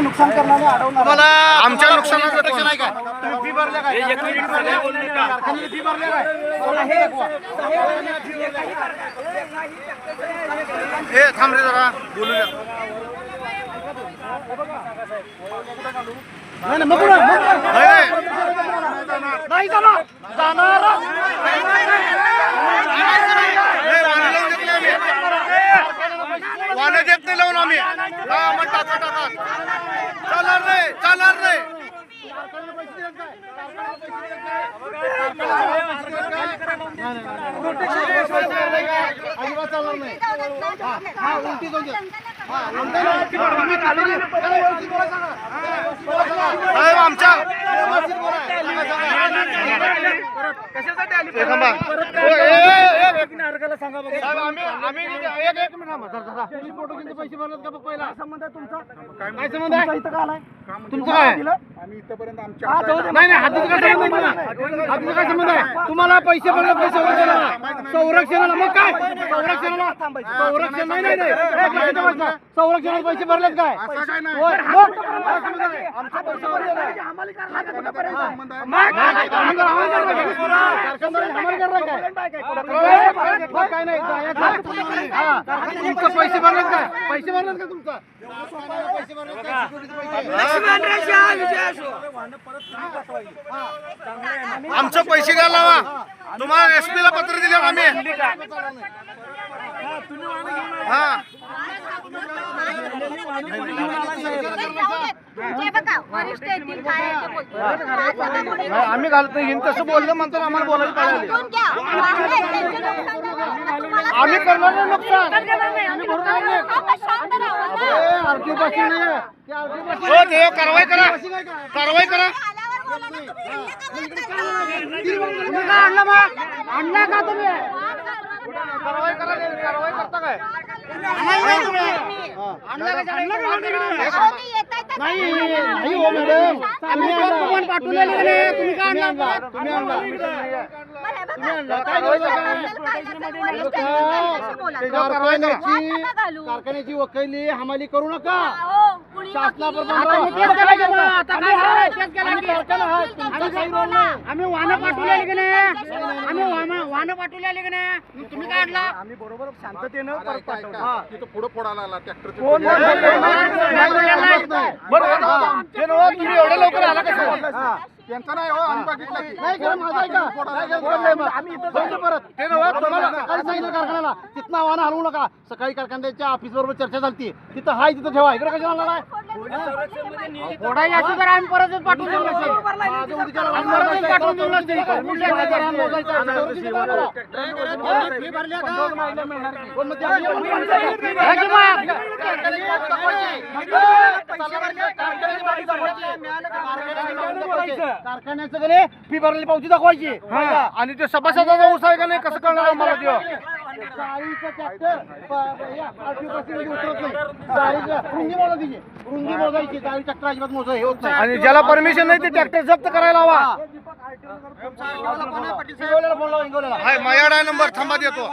नुकसान करणारे अडवणार तुम्हाला आमच्या नुकसानाचं कोण? आहे? का तुम्ही फी भरल्या काय? फी भरल्या काय? मला हे दाखवा. थांब रे जरा बोलू द्या नाही जाणार. जाणार नाही, वाणी लावून देत नाही आम्ही वाणी देत आम्ही. हा मग टाका टाका चालणार नाही चालणार नाही अजिबात चालणार नाही हा उलटी जाऊ. द्या. हा, उलटी साहेब आमच्या व्यवस्थित बोला. सांगा. साहेब आम्ही आम्ही एक एक मिनिट. पोलीस प्रोटेक्शनचे पैसे भरलेत का पहिला? संबंध आहे तुमचा? काय संबंध आहे? इथं का आलाय? तुमचं काय आम्ही इथपर्यंत आमच्या. नाही नाही हातीचं हातीचं काय संबंध आहे? तुम्हाला पैसे भरले का संरक्षणाला संरक्षणाला मग काय? संरक्षणाला संरक्षण नाही नाही. संरक्षणाला पैसे भरलेत काय? काय नाही. होय? आमचे पैसे भरले काय. तुमचं पैसे भरलेत काय? पैसे भरलेत का तुमचं? पैसे भरलेत काय? आमचं पैसे द्यायला लावा. तुम्हाला एसपी ला पत्र दिले आम्ही. हा. आम्ही घालत नाही. तसं बोललं म्हणतात आम्हाला बोलायला पाहिजे. घ्या. आम्ही करणार नाही नुकसान नाही, आम्ही नुकसान नाही. आपण शांत राहू ना. ए, आरती बशी नाही ते आरती बशी हो देव कारवाई करा. बशी काय काय? कारवाई करा. आणलं मग आणला का तुम्ही? कारवाई करा कारवाई करता काय? आणला का आणला का नाही? नाही हो मॅडम आम्ही पण पाठवलेलं नाही तुम्ही काय आणला तुम्ही आणला हे बघा. आणला. काय. कारखान्याची वकिली हमाली करू नका आम्ही वाहनं पाठवलेली की नाही? आम्ही वाहनं पाठवलेली की नाही? तुम्ही काय आणला? आम्ही बरोबर शांततेनं ऐका, परत ऐका, पाठवलं. ऐका. तिथं पुढं फोडायला आला हे तुम्ही एवढ्या लवकर आला कसं हा. त्यांचं नाही हो आम्ही बघितलं. आम्ही परत. हे सकाळी सांगितलं कारखान्याला. तिथनं आव्हानं हलवू नका. सकाळी कारखान्याच्या ऑफिस बरोबर चर्चा झाली तिथं हाय तिथं ठेवा. इकडे कशाला नाही? फोडायची असं तर आम्ही परत पाठवून देऊ आम्ही परत पाठवून देऊ. कुठल्या जागेवर आम्ही मोजायचं आहे? हा? हे मग? कारखान्याची का नाही फी भरलेली पावती दाखवायची हा, आणि ते सभासदाचा ऊस आहे का नाही कसं कळणार आम्हाला चाळीचं ट्रॅक्टर प- या RTO बसमध्ये उतरत नाही. चाळीचं रुंदी मोजा तिची. रुंदी मोजायची. चाळी ट्रॅक्टर अजिबात मोजा हे होत नाही. आणि ज्याला परमिशन नाही ते ट्रॅक्टर जप्त करायला हवा. माझ्याकडे आहे नंबर थांबा देतो.